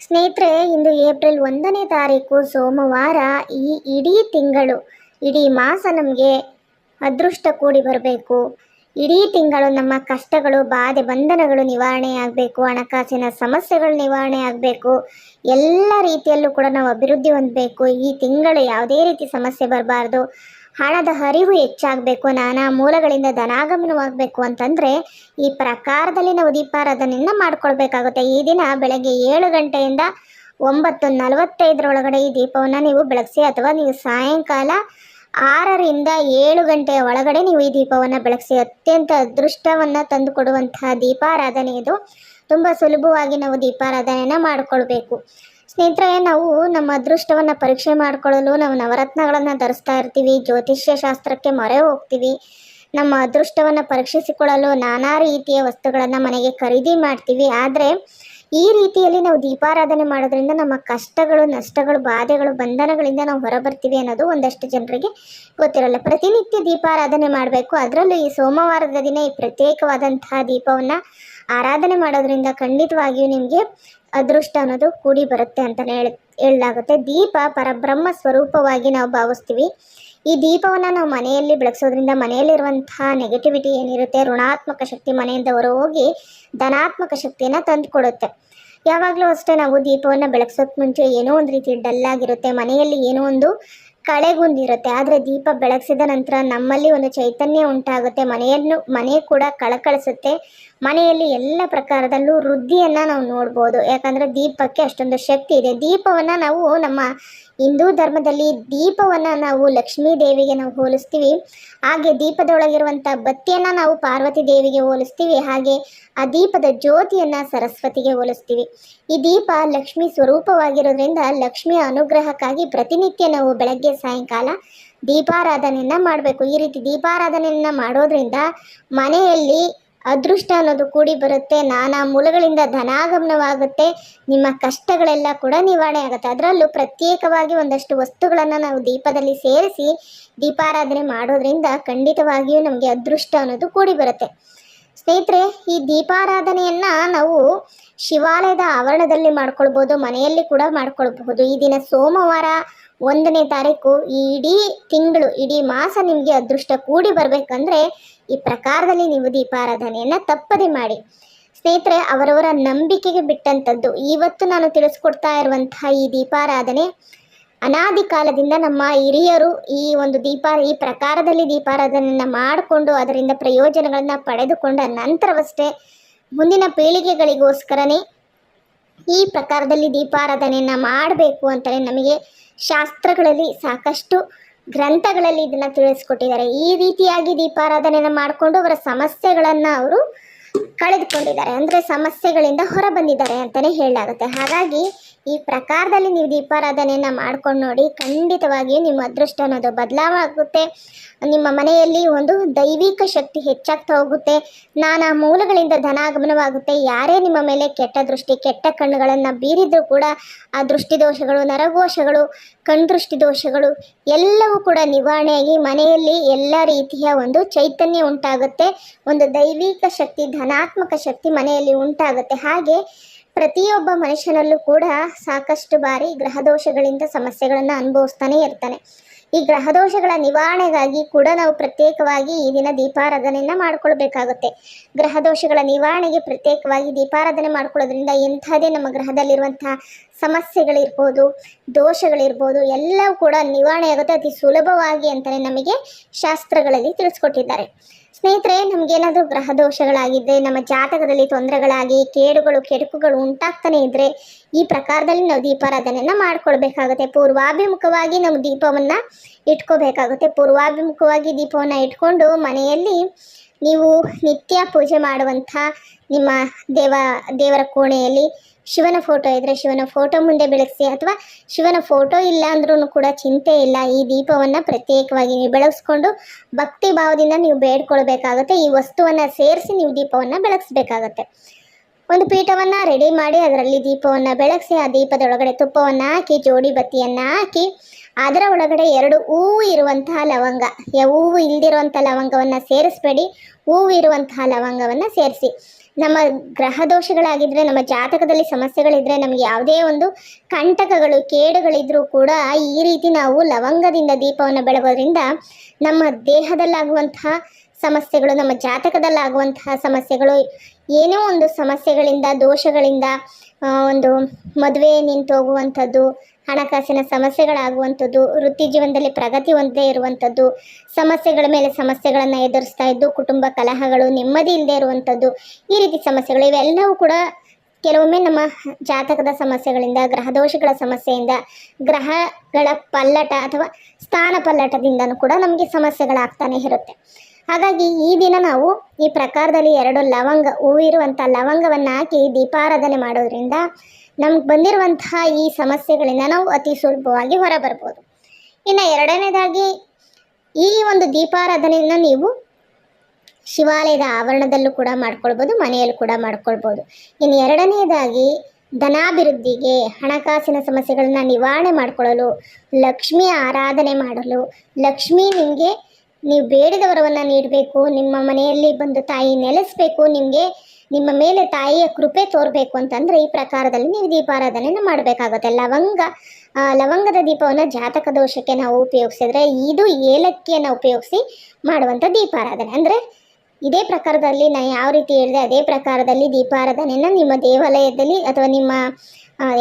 ಸ್ನೇಹಿತರೆ, ಇಂದು ಏಪ್ರಿಲ್ ಒಂದನೇ ತಾರೀಕು, ಸೋಮವಾರ ಈ ಇಡೀ ತಿಂಗಳು, ಇಡೀ ಮಾಸ ನಮಗೆ ಅದೃಷ್ಟ ಕೂಡಿ ಬರಬೇಕು. ಇಡೀ ತಿಂಗಳು ನಮ್ಮ ಕಷ್ಟಗಳು, ಬಾಧೆ, ಬಂಧನಗಳು ನಿವಾರಣೆ ಆಗಬೇಕು, ಹಣಕಾಸಿನ ಸಮಸ್ಯೆಗಳು ನಿವಾರಣೆ ಆಗಬೇಕು. ಎಲ್ಲ ರೀತಿಯಲ್ಲೂ ಕೂಡ ನಾವು ಅಭಿವೃದ್ಧಿ ಹೊಂದಬೇಕು. ಈ ತಿಂಗಳು ಯಾವುದೇ ರೀತಿ ಸಮಸ್ಯೆ ಬರಬಾರ್ದು. ಹಣದ ಹರಿವು ಹೆಚ್ಚಾಗಬೇಕು, ನಾನಾ ಮೂಲಗಳಿಂದ ಧನಾಗಮನವಾಗಬೇಕು ಅಂತಂದರೆ ಈ ಪ್ರಕಾರದಲ್ಲಿ ನಾವು ದೀಪಾರಾಧನೆಯನ್ನು ಮಾಡ್ಕೊಳ್ಬೇಕಾಗುತ್ತೆ. ಈ ದಿನ ಬೆಳಗ್ಗೆ ಏಳು ಗಂಟೆಯಿಂದ ಒಂಬತ್ತು ನಲವತ್ತೈದರೊಳಗಡೆ ಈ ದೀಪವನ್ನು ನೀವು ಬೆಳಗಿಸಿ ಅಥವಾ ನೀವು ಸಾಯಂಕಾಲ ಆರರಿಂದ ಏಳು ಗಂಟೆಯ ಒಳಗಡೆ ನೀವು ಈ ದೀಪವನ್ನು ಬೆಳಗಿಸಿ. ಅತ್ಯಂತ ಅದೃಷ್ಟವನ್ನು ತಂದುಕೊಡುವಂತಹ ದೀಪಾರಾಧನೆ ಇದು. ತುಂಬ ಸುಲಭವಾಗಿ ನಾವು ದೀಪಾರಾಧನೆಯನ್ನು ಮಾಡಿಕೊಳ್ಬೇಕು. ಸ್ನೇಹಿತರೆ, ನಾವು ನಮ್ಮ ಅದೃಷ್ಟವನ್ನು ಪರೀಕ್ಷೆ ಮಾಡಿಕೊಳ್ಳಲು ನಾವು ನವರತ್ನಗಳನ್ನು ಧರಿಸ್ತಾ ಇರ್ತೀವಿ, ಜ್ಯೋತಿಷ್ಯ ಶಾಸ್ತ್ರಕ್ಕೆ ಮೊರೆ ಹೋಗ್ತೀವಿ. ನಮ್ಮ ಅದೃಷ್ಟವನ್ನು ಪರೀಕ್ಷಿಸಿಕೊಳ್ಳಲು ನಾನಾ ರೀತಿಯ ವಸ್ತುಗಳನ್ನು ಮನೆಗೆ ಖರೀದಿ ಮಾಡ್ತೀವಿ. ಆದರೆ, ಈ ರೀತಿಯಲ್ಲಿ ನಾವು ದೀಪಾರಾಧನೆ ಮಾಡೋದ್ರಿಂದ ನಮ್ಮ ಕಷ್ಟಗಳು, ನಷ್ಟಗಳು, ಬಾಧೆಗಳು, ಬಂಧನಗಳಿಂದ ನಾವು ಹೊರಬರ್ತೀವಿ ಅನ್ನೋದು ಒಂದಷ್ಟು ಜನರಿಗೆ ಗೊತ್ತಿರಲ್ಲ. ಪ್ರತಿನಿತ್ಯ ದೀಪಾರಾಧನೆ ಮಾಡಬೇಕು. ಅದರಲ್ಲೂ ಈ ಸೋಮವಾರದ ದಿನ ಈ ಪ್ರತ್ಯೇಕವಾದಂತಹ ದೀಪವನ್ನು ಆರಾಧನೆ ಮಾಡೋದ್ರಿಂದ ಖಂಡಿತವಾಗಿಯೂ ನಿಮಗೆ ಅದೃಷ್ಟ ಅನ್ನೋದು ಕೂಡಿ ಬರುತ್ತೆ ಅಂತಲೇ ಹೇಳಿ, ಹೇಳಲಾಗುತ್ತೆ. ದೀಪ ಪರಬ್ರಹ್ಮ ಸ್ವರೂಪವಾಗಿ ನಾವು ಭಾವಿಸ್ತೀವಿ. ಈ ದೀಪವನ್ನು ನಾವು ಮನೆಯಲ್ಲಿ ಬೆಳಗಿಸೋದ್ರಿಂದ ಮನೆಯಲ್ಲಿರುವಂತಹ ನೆಗೆಟಿವಿಟಿ ಏನಿರುತ್ತೆ? ಋಣಾತ್ಮಕ ಶಕ್ತಿ ಮನೆಯಿಂದ ಹೊರ ಹೋಗಿ ಧನಾತ್ಮಕ ಶಕ್ತಿಯನ್ನು ತಂದುಕೊಡುತ್ತೆ. ಯಾವಾಗಲೂ ಅಷ್ಟೇ ನಾವು ದೀಪವನ್ನು ಬೆಳಗ್ಸೋಕೆ ಮುಂಚೆ ಏನೋ ಒಂದು ರೀತಿ ಡಲ್ಲಾಗಿರುತ್ತೆ ಮನೆಯಲ್ಲಿ ಏನೋ ಒಂದು ಕಳೆಗುಂದಿರುತ್ತೆ. ಆದರೆ ದೀಪ ಬೆಳಗಿಸಿದ ನಂತರ ನಮ್ಮಲ್ಲಿ ಒಂದು ಚೈತನ್ಯ ಉಂಟಾಗುತ್ತೆ. ಮನೆಯನ್ನು, ಮನೆ ಕೂಡ ಕಳಕಳಿಸುತ್ತೆ. ಮನೆಯಲ್ಲಿ ಎಲ್ಲ ಪ್ರಕಾರದಲ್ಲೂ ವೃದ್ಧಿಯನ್ನು ನಾವು ನೋಡ್ಬೋದು. ಯಾಕಂದರೆ ದೀಪಕ್ಕೆ ಅಷ್ಟೊಂದು ಶಕ್ತಿ ಇದೆ. ದೀಪವನ್ನು ನಾವು ನಮ್ಮ ಹಿಂದೂ ಧರ್ಮದಲ್ಲಿ ದೀಪವನ್ನು ನಾವು ಲಕ್ಷ್ಮೀ ದೇವಿಗೆ ನಾವು ಹೋಲಿಸ್ತೀವಿ. ಹಾಗೆ ದೀಪದೊಳಗಿರುವಂಥ ಬತ್ತಿಯನ್ನು ನಾವು ಪಾರ್ವತಿ ದೇವಿಗೆ ಹೋಲಿಸ್ತೀವಿ. ಹಾಗೆ ಆ ದೀಪದ ಜ್ಯೋತಿಯನ್ನು ಸರಸ್ವತಿಗೆ ಹೋಲಿಸ್ತೀವಿ. ಈ ದೀಪ ಲಕ್ಷ್ಮಿ ಸ್ವರೂಪವಾಗಿರೋದ್ರಿಂದ ಲಕ್ಷ್ಮಿಯ ಅನುಗ್ರಹಕ್ಕಾಗಿ ಪ್ರತಿನಿತ್ಯ ನಾವು ಬೆಳಗ್ಗೆ, ಸಾಯಂಕಾಲ ದೀಪಾರಾಧನೆಯನ್ನು ಮಾಡಬೇಕು. ಈ ರೀತಿ ದೀಪಾರಾಧನೆಯನ್ನು ಮಾಡೋದ್ರಿಂದ ಮನೆಯಲ್ಲಿ ಅದೃಷ್ಟ ಅನ್ನೋದು ಕೂಡಿ ಬರುತ್ತೆ. ನಾನಾ ಮೂಲಗಳಿಂದ ಧನಾಗಮನವಾಗುತ್ತೆ. ನಿಮ್ಮ ಕಷ್ಟಗಳೆಲ್ಲ ಕೂಡ ನಿವಾರಣೆ ಆಗುತ್ತೆ. ಅದರಲ್ಲೂ ಪ್ರತ್ಯೇಕವಾಗಿ ಒಂದಷ್ಟು ವಸ್ತುಗಳನ್ನು ನಾವು ದೀಪದಲ್ಲಿ ಸೇರಿಸಿ ದೀಪಾರಾಧನೆ ಮಾಡೋದ್ರಿಂದ ಖಂಡಿತವಾಗಿಯೂ ನಮಗೆ ಅದೃಷ್ಟ ಅನ್ನೋದು ಕೂಡಿ ಬರುತ್ತೆ. ಸ್ನೇಹಿತರೆ, ಈ ದೀಪಾರಾಧನೆಯನ್ನು ನಾವು ಶಿವಾಲಯದ ಆವರಣದಲ್ಲಿ ಮಾಡ್ಕೊಳ್ಬೋದು, ಮನೆಯಲ್ಲಿ ಕೂಡ ಮಾಡ್ಕೊಳ್ಬಹುದು. ಈ ದಿನ ಸೋಮವಾರ ಒಂದನೇ ತಾರೀಕು, ಈ ಇಡೀ ತಿಂಗಳು, ಇಡೀ ಮಾಸ ನಿಮಗೆ ಅದೃಷ್ಟ ಕೂಡಿ ಬರಬೇಕಂದ್ರೆ ಈ ಪ್ರಕಾರದಲ್ಲಿ ನೀವು ದೀಪಾರಾಧನೆಯನ್ನು ತಪ್ಪದೆ ಮಾಡಿ. ಸ್ನೇಹಿತರೆ, ಅವರವರ ನಂಬಿಕೆಗೆ ಬಿಟ್ಟಂಥದ್ದು ಇವತ್ತು ನಾನು ತಿಳಿಸ್ಕೊಡ್ತಾ ಇರುವಂತಹ ಈ ದೀಪಾರಾಧನೆ, ಅನಾದಿ ಕಾಲದಿಂದ ನಮ್ಮ ಹಿರಿಯರು ಈ ಒಂದು ದೀಪ, ಈ ಪ್ರಕಾರದಲ್ಲಿ ದೀಪಾರಾಧನೆಯನ್ನು ಮಾಡಿಕೊಂಡು ಅದರಿಂದ ಪ್ರಯೋಜನಗಳನ್ನು ಪಡೆದುಕೊಂಡ ನಂತರವಷ್ಟೇ ಮುಂದಿನ ಪೀಳಿಗೆಗಳಿಗೋಸ್ಕರನೇ ಈ ಪ್ರಕಾರದಲ್ಲಿ ದೀಪಾರಾಧನೆಯನ್ನು ಮಾಡಬೇಕು ಅಂತಲೇ ನಮಗೆ ಶಾಸ್ತ್ರಗಳಲ್ಲಿ ಸಾಕಷ್ಟು ಗ್ರಂಥಗಳಲ್ಲಿ ಇದನ್ನು ತಿಳಿಸ್ಕೊಟ್ಟಿದ್ದಾರೆ. ಈ ರೀತಿಯಾಗಿ ದೀಪಾರಾಧನೆಯನ್ನು ಮಾಡಿಕೊಂಡು ಅವರ ಸಮಸ್ಯೆಗಳನ್ನು ಅವರು ಕಳೆದುಕೊಂಡಿದ್ದಾರೆ. ಅಂದರೆ ಸಮಸ್ಯೆಗಳಿಂದ ಹೊರ ಬಂದಿದ್ದಾರೆ ಅಂತಲೇ ಹೇಳಲಾಗುತ್ತೆ. ಹಾಗಾಗಿ ಈ ಪ್ರಕಾರದಲ್ಲಿ ನೀವು ದೀಪಾರಾಧನೆಯನ್ನು ಮಾಡ್ಕೊಂಡು ನೋಡಿ ಖಂಡಿತವಾಗಿಯೂ ನಿಮ್ಮ ಅದೃಷ್ಟ ಅನ್ನೋದು ಬದಲಾವಾಗುತ್ತೆ. ನಿಮ್ಮ ಮನೆಯಲ್ಲಿ ಒಂದು ದೈವಿಕ ಶಕ್ತಿ ಹೆಚ್ಚಾಗ್ತಾ ಹೋಗುತ್ತೆ. ನಾನಾ ಮೂಲಗಳಿಂದ ಧನಾಗಮನವಾಗುತ್ತೆ. ಯಾರೇ ನಿಮ್ಮ ಮೇಲೆ ಕೆಟ್ಟ ದೃಷ್ಟಿ, ಕೆಟ್ಟ ಕಣ್ಣುಗಳನ್ನು ಬೀರಿದ್ರೂ ಕೂಡ ಆ ದೃಷ್ಟಿದೋಷಗಳು ನರಘೋಷಗಳು ಕಣ್ದೃಷ್ಟಿ ದೋಷಗಳು ಎಲ್ಲವೂ ಕೂಡ ನಿವಾರಣೆಯಾಗಿ ಮನೆಯಲ್ಲಿ ಎಲ್ಲ ರೀತಿಯ ಒಂದು ಚೈತನ್ಯ ಉಂಟಾಗುತ್ತೆ. ಒಂದು ದೈವಿಕ ಶಕ್ತಿ, ಧನಾತ್ಮಕ ಶಕ್ತಿ ಮನೆಯಲ್ಲಿ ಉಂಟಾಗುತ್ತೆ. ಹಾಗೆ ಪ್ರತಿಯೊಬ್ಬ ಮನುಷ್ಯನಲ್ಲೂ ಕೂಡ ಸಾಕಷ್ಟು ಬಾರಿ ಗ್ರಹದೋಷಗಳಿಂದ ಸಮಸ್ಯೆಗಳನ್ನು ಅನುಭವಿಸ್ತಾನೆ ಇರ್ತಾನೆ. ಈ ಗ್ರಹದೋಷಗಳ ನಿವಾರಣೆಗಾಗಿ ಕೂಡ ನಾವು ಪ್ರತ್ಯೇಕವಾಗಿ ಈ ದಿನ ದೀಪಾರಾಧನೆಯನ್ನು ಮಾಡ್ಕೊಳ್ಬೇಕಾಗುತ್ತೆ. ಗ್ರಹದೋಷಗಳ ನಿವಾರಣೆಗೆ ಪ್ರತ್ಯೇಕವಾಗಿ ದೀಪಾರಾಧನೆ ಮಾಡ್ಕೊಳ್ಳೋದ್ರಿಂದ ಎಂಥದೇ ನಮ್ಮ ಗ್ರಹದಲ್ಲಿರುವಂತಹ ಸಮಸ್ಯೆಗಳಿರ್ಬೋದು, ದೋಷಗಳಿರ್ಬೋದು, ಎಲ್ಲವೂ ಕೂಡ ನಿವಾರಣೆ ಆಗುತ್ತೆ ಅತಿ ಸುಲಭವಾಗಿ ಅಂತಲೇ ನಮಗೆ ಶಾಸ್ತ್ರಗಳಲ್ಲಿ ತಿಳಿಸ್ಕೊಟ್ಟಿದ್ದಾರೆ. ಸ್ನೇಹಿತರೆ, ನಮಗೇನಾದರೂ ಗ್ರಹ ದೋಷಗಳಾಗಿದ್ದರೆ ನಮ್ಮ ಜಾತಕದಲ್ಲಿ ತೊಂದರೆಗಳಾಗಿ, ಕೇಡುಗಳು, ಕೆಡುಕುಗಳು ಉಂಟಾಗ್ತಾನೆ ಇದ್ದರೆ ಈ ಪ್ರಕಾರದಲ್ಲಿ ನಾವು ದೀಪಾರಾಧನೆಯನ್ನು ಮಾಡ್ಕೊಳ್ಬೇಕಾಗುತ್ತೆ. ಪೂರ್ವಾಭಿಮುಖವಾಗಿ ನಾವು ದೀಪವನ್ನು ಇಟ್ಕೋಬೇಕಾಗುತ್ತೆ. ಪೂರ್ವಾಭಿಮುಖವಾಗಿ ದೀಪವನ್ನು ಇಟ್ಕೊಂಡು ಮನೆಯಲ್ಲಿ ನೀವು ನಿತ್ಯ ಪೂಜೆ ಮಾಡುವಂಥ ನಿಮ್ಮ ದೇವ, ದೇವರ ಕೋಣೆಯಲ್ಲಿ ಶಿವನ ಫೋಟೋ ಇದ್ದರೆ ಶಿವನ ಫೋಟೋ ಮುಂದೆ ಬೆಳಗಿಸಿ ಅಥವಾ ಶಿವನ ಫೋಟೋ ಇಲ್ಲ ಅಂದ್ರೂ ಕೂಡ ಚಿಂತೆ ಇಲ್ಲ. ಈ ದೀಪವನ್ನು ಪ್ರತ್ಯೇಕವಾಗಿ ನೀವು ಬೆಳಗಿಸ್ಕೊಂಡು ಭಕ್ತಿ ಭಾವದಿಂದ ನೀವು ಬೇಡ್ಕೊಳ್ಬೇಕಾಗತ್ತೆ. ಈ ವಸ್ತುವನ್ನು ಸೇರಿಸಿ ನೀವು ದೀಪವನ್ನು ಬೆಳಗಿಸ್ಬೇಕಾಗತ್ತೆ. ಒಂದು ಪೀಠವನ್ನು ರೆಡಿ ಮಾಡಿ ಅದರಲ್ಲಿ ದೀಪವನ್ನು ಬೆಳಗಿಸಿ ಆ ದೀಪದೊಳಗಡೆ ತುಪ್ಪವನ್ನು ಹಾಕಿ, ಜೋಡಿ ಬತ್ತಿಯನ್ನು ಹಾಕಿ, ಅದರ ಒಳಗಡೆ ಎರಡು ಹೂವು ಇರುವಂತಹ ಲವಂಗ. ಹೂವು ಇಲ್ದಿರುವಂಥ ಲವಂಗವನ್ನು ಸೇರಿಸ್ಬೇಡಿ. ಹೂವು ಇರುವಂತಹ ಲವಂಗವನ್ನು ಸೇರಿಸಿ. ನಮ್ಮ ಗ್ರಹ ದೋಷಗಳಾಗಿದ್ರೆ, ನಮ್ಮ ಜಾತಕದಲ್ಲಿ ಸಮಸ್ಯೆಗಳಿದ್ರೆ ನಮಗೆ ಯಾವುದೇ ಒಂದು ಕಂಟಕಗಳು, ಕೇಡುಗಳಿದ್ರೂ ಕೂಡ ಈ ರೀತಿ ನಾವು ಲವಂಗದಿಂದ ದೀಪವನ್ನು ಬೆಳಗೋದ್ರಿಂದ ನಮ್ಮ ದೇಹದಲ್ಲಾಗುವಂತಹ ಸಮಸ್ಯೆಗಳು, ನಮ್ಮ ಜಾತಕದಲ್ಲಾಗುವಂತಹ ಸಮಸ್ಯೆಗಳು, ಏನೋ ಒಂದು ಸಮಸ್ಯೆಗಳಿಂದ, ದೋಷಗಳಿಂದ ಒಂದು ಮದುವೆ ನಿಂತು ಹೋಗುವಂಥದ್ದು ಹಣಕಾಸಿನ ಸಮಸ್ಯೆಗಳಾಗುವಂಥದ್ದು, ವೃತ್ತಿ ಜೀವನದಲ್ಲಿ ಪ್ರಗತಿ ಹೊಂದದೇ ಇರುವಂಥದ್ದು, ಸಮಸ್ಯೆಗಳ ಮೇಲೆ ಸಮಸ್ಯೆಗಳನ್ನು ಎದುರಿಸ್ತಾ ಇದ್ದು, ಕುಟುಂಬ ಕಲಹಗಳು ನೆಮ್ಮದಿ ಇಲ್ಲದೆ ಇರುವಂಥದ್ದು, ಈ ರೀತಿ ಸಮಸ್ಯೆಗಳು ಇವೆಲ್ಲವೂ ಕೂಡ ಕೆಲವೊಮ್ಮೆ ನಮ್ಮ ಜಾತಕದ ಸಮಸ್ಯೆಗಳಿಂದ ಗ್ರಹದೋಷಗಳ ಸಮಸ್ಯೆಯಿಂದ, ಗ್ರಹಗಳ ಪಲ್ಲಟ ಅಥವಾ ಸ್ಥಾನ ಪಲ್ಲಟದಿಂದನೂ ಕೂಡ ನಮಗೆ ಸಮಸ್ಯೆಗಳಾಗ್ತಾನೆ ಇರುತ್ತೆ. ಹಾಗಾಗಿ ಈ ದಿನ ನಾವು ಈ ಪ್ರಕಾರದಲ್ಲಿ ಎರಡು ಲವಂಗ, ಹೂವಿರುವಂಥ ಲವಂಗವನ್ನು ಹಾಕಿ ದೀಪಾರಾಧನೆ ಮಾಡೋದ್ರಿಂದ ನಮ್ಗೆ ಬಂದಿರುವಂತಹ ಈ ಸಮಸ್ಯೆಗಳಿಂದ ನಾವು ಅತಿ ಸುಲಭವಾಗಿ ಹೊರಬರ್ಬೋದು. ಇನ್ನು ಎರಡನೇದಾಗಿ, ಈ ಒಂದು ದೀಪಾರಾಧನೆಯನ್ನು ನೀವು ಶಿವಾಲಯದ ಆವರಣದಲ್ಲೂ ಕೂಡ ಮಾಡ್ಕೊಳ್ಬೋದು, ಮನೆಯಲ್ಲೂ ಕೂಡ ಮಾಡ್ಕೊಳ್ಬೋದು. ಇನ್ನು ಎರಡನೇದಾಗಿ, ಧನಾಭಿವೃದ್ಧಿಗೆ ಹಣಕಾಸಿನ ಸಮಸ್ಯೆಗಳನ್ನು ನಿವಾರಣೆ ಮಾಡಿಕೊಳ್ಳಲು, ಲಕ್ಷ್ಮಿ ಆರಾಧನೆ ಮಾಡಲು, ಲಕ್ಷ್ಮಿ ನಿಮಗೆ, ನೀವು ಬೇಡಿದ ವರವನ್ನು ನೀಡಬೇಕು, ನಿಮ್ಮ ಮನೆಯಲ್ಲಿ ಬಂದು ತಾಯಿ ನೆಲೆಸಬೇಕು, ನಿಮಗೆ ನಿಮ್ಮ ಮೇಲೆ ತಾಯಿಯ ಕೃಪೆ ತೋರಬೇಕು ಅಂತಂದರೆ ಈ ಪ್ರಕಾರದಲ್ಲಿ ನೀವು ದೀಪಾರಾಧನೆಯನ್ನು ಮಾಡಬೇಕಾಗುತ್ತೆ. ಲವಂಗ ಲವಂಗದ ದೀಪವನ್ನು ಜಾತಕ ದೋಷಕ್ಕೆ ನಾವು ಉಪಯೋಗಿಸಿದ್ರೆ ಇದು ಏಲಕ್ಕಿಯನ್ನು ಉಪಯೋಗಿಸಿ ಮಾಡುವಂಥ ದೀಪಾರಾಧನೆ. ಅಂದರೆ ಇದೇ ಪ್ರಕಾರದಲ್ಲಿ ನಾನು ಯಾವ ರೀತಿ ಹೇಳಿದೆ, ಅದೇ ಪ್ರಕಾರದಲ್ಲಿ ದೀಪಾರಾಧನೆಯನ್ನು ನಿಮ್ಮ ದೇವಾಲಯದಲ್ಲಿ ಅಥವಾ ನಿಮ್ಮ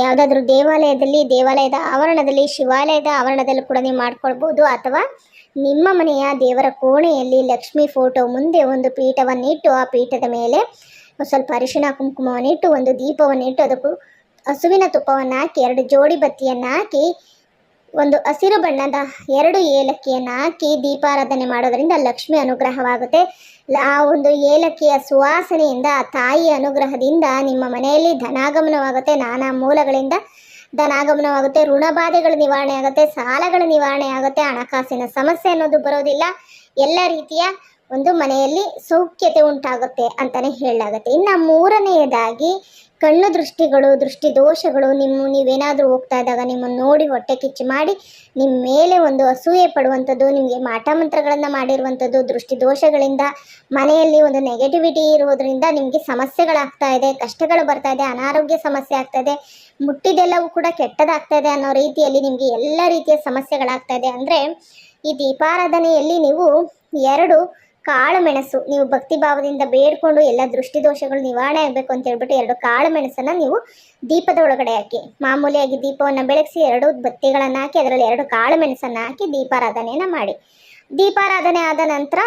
ಯಾವುದಾದ್ರೂ ದೇವಾಲಯದಲ್ಲಿ, ದೇವಾಲಯದ ಆವರಣದಲ್ಲಿ, ಶಿವಾಲಯದ ಆವರಣದಲ್ಲಿ ಕೂಡ ನೀವು ಮಾಡ್ಕೊಳ್ಬೋದು. ಅಥವಾ ನಿಮ್ಮ ಮನೆಯ ದೇವರ ಕೋಣೆಯಲ್ಲಿ ಲಕ್ಷ್ಮಿ ಫೋಟೋ ಮುಂದೆ ಒಂದು ಪೀಠವನ್ನು ಇಟ್ಟು ಆ ಪೀಠದ ಮೇಲೆ ಸ್ವಲ್ಪ ಅರಿಶಿಣ ಕುಂಕುಮವನ್ನು ಇಟ್ಟು, ಒಂದು ದೀಪವನ್ನು ಇಟ್ಟು, ಅದಕ್ಕೂ ಹಸುವಿನ ತುಪ್ಪವನ್ನು ಹಾಕಿ, ಎರಡು ಜೋಡಿ ಬತ್ತಿಯನ್ನು ಹಾಕಿ, ಒಂದು ಹಸಿರು ಬಣ್ಣದ ಎರಡು ಏಲಕ್ಕಿಯನ್ನು ಹಾಕಿ ದೀಪಾರಾಧನೆ ಮಾಡೋದರಿಂದ ಲಕ್ಷ್ಮಿ ಅನುಗ್ರಹವಾಗುತ್ತೆ. ಆ ಒಂದು ಏಲಕ್ಕಿಯ ಸುವಾಸನೆಯಿಂದ ತಾಯಿಯ ಅನುಗ್ರಹದಿಂದ ನಿಮ್ಮ ಮನೆಯಲ್ಲಿ ಧನಾಗಮನವಾಗುತ್ತೆ, ನಾನಾ ಮೂಲಗಳಿಂದ ಧನಾಗಮನವಾಗುತ್ತೆ, ಋಣಬಾಧೆಗಳ ನಿವಾರಣೆ ಆಗುತ್ತೆ, ಸಾಲಗಳ ನಿವಾರಣೆ ಆಗುತ್ತೆ, ಹಣಕಾಸಿನ ಸಮಸ್ಯೆ ಅನ್ನೋದು ಬರೋದಿಲ್ಲ. ಎಲ್ಲ ರೀತಿಯ ಒಂದು ಮನೆಯಲ್ಲಿ ಸೌಖ್ಯತೆ ಉಂಟಾಗುತ್ತೆ ಅಂತಲೇ ಹೇಳಲಾಗುತ್ತೆ. ಇನ್ನು ಮೂರನೆಯದಾಗಿ ಕಣ್ಣು ದೃಷ್ಟಿಗಳು, ದೃಷ್ಟಿ ದೋಷಗಳು, ನಿಮ್ಮ ನೀವೇನಾದರೂ ಹೋಗ್ತಾ ಇದ್ದಾಗ ನಿಮ್ಮನ್ನು ನೋಡಿ ಹೊಟ್ಟೆ ಕಿಚ್ಚು ಮಾಡಿ ನಿಮ್ಮ ಮೇಲೆ ಒಂದು ಅಸೂಯೆ ಪಡುವಂಥದ್ದು, ನಿಮಗೆ ಮಾಟ ಮಂತ್ರಗಳನ್ನು ಮಾಡಿರುವಂಥದ್ದು, ದೃಷ್ಟಿ ದೋಷಗಳಿಂದ, ಮನೆಯಲ್ಲಿ ಒಂದು ನೆಗೆಟಿವಿಟಿ ಇರುವುದರಿಂದ ನಿಮಗೆ ಸಮಸ್ಯೆಗಳಾಗ್ತಾ ಇದೆ, ಕಷ್ಟಗಳು ಬರ್ತಾ ಇದೆ, ಅನಾರೋಗ್ಯ ಸಮಸ್ಯೆ ಆಗ್ತಾ ಇದೆ, ಮುಟ್ಟಿದೆಲ್ಲವೂ ಕೂಡ ಕೆಟ್ಟದಾಗ್ತಾ ಇದೆ ಅನ್ನೋ ರೀತಿಯಲ್ಲಿ ನಿಮಗೆ ಎಲ್ಲ ರೀತಿಯ ಸಮಸ್ಯೆಗಳಾಗ್ತಾ ಇದೆ. ಅಂದರೆ ಈ ದೀಪಾರಾಧನೆಯಲ್ಲಿ ನೀವು ಎರಡು ಕಾಳು ಮೆಣಸು ನೀವು ಭಕ್ತಿ ಭಾವದಿಂದ ಬೇಡ್ಕೊಂಡು ಎಲ್ಲ ದೃಷ್ಟಿ ದೋಷಗಳು ನಿವಾರಣೆ ಆಗಬೇಕು ಅಂತ ಹೇಳ್ಬಿಟ್ಟು ಎರಡು ಕಾಳು ಮೆಣಸನ್ನು ನೀವು ದೀಪದ ಒಳಗಡೆ ಹಾಕಿ. ಮಾಮೂಲಿಯಾಗಿ ದೀಪವನ್ನು ಬೆಳಗಿಸಿ ಎರಡು ಬತ್ತಿಗಳನ್ನು ಹಾಕಿ, ಅದರಲ್ಲಿ ಎರಡು ಕಾಳು ಮೆಣಸನ್ನು ಹಾಕಿ ದೀಪಾರಾಧನೆಯನ್ನು ಮಾಡಿ. ದೀಪಾರಾಧನೆ ಆದ ನಂತರ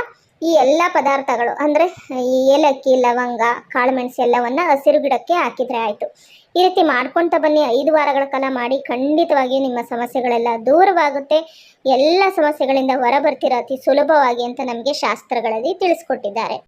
ಈ ಎಲ್ಲ ಪದಾರ್ಥಗಳು ಅಂದರೆ ಈ ಏಲಕ್ಕಿ, ಲವಂಗ ಕಾಳುಮೆಣಸು ಎಲ್ಲವನ್ನು ಹಸಿರು ಗಿಡಕ್ಕೆ ಹಾಕಿದರೆ ಆಯಿತು. ಈ ರೀತಿ ಮಾಡ್ಕೊತ ಬನ್ನಿ. ಐದು ವಾರಗಳ ಕಾಲ ಮಾಡಿ ಖಂಡಿತವಾಗಿ ನಿಮ್ಮ ಸಮಸ್ಯೆಗಳೆಲ್ಲ ದೂರವಾಗುತ್ತೆ. ಎಲ್ಲ ಸಮಸ್ಯೆಗಳಿಂದ ಹೊರ ಬರ್ತೀರ ಅತಿ ಸುಲಭವಾಗಿ ಅಂತ ನಮಗೆ ಶಾಸ್ತ್ರಗಳಲ್ಲಿ ತಿಳಿಸ್ಕೊಟ್ಟಿದ್ದಾರೆ.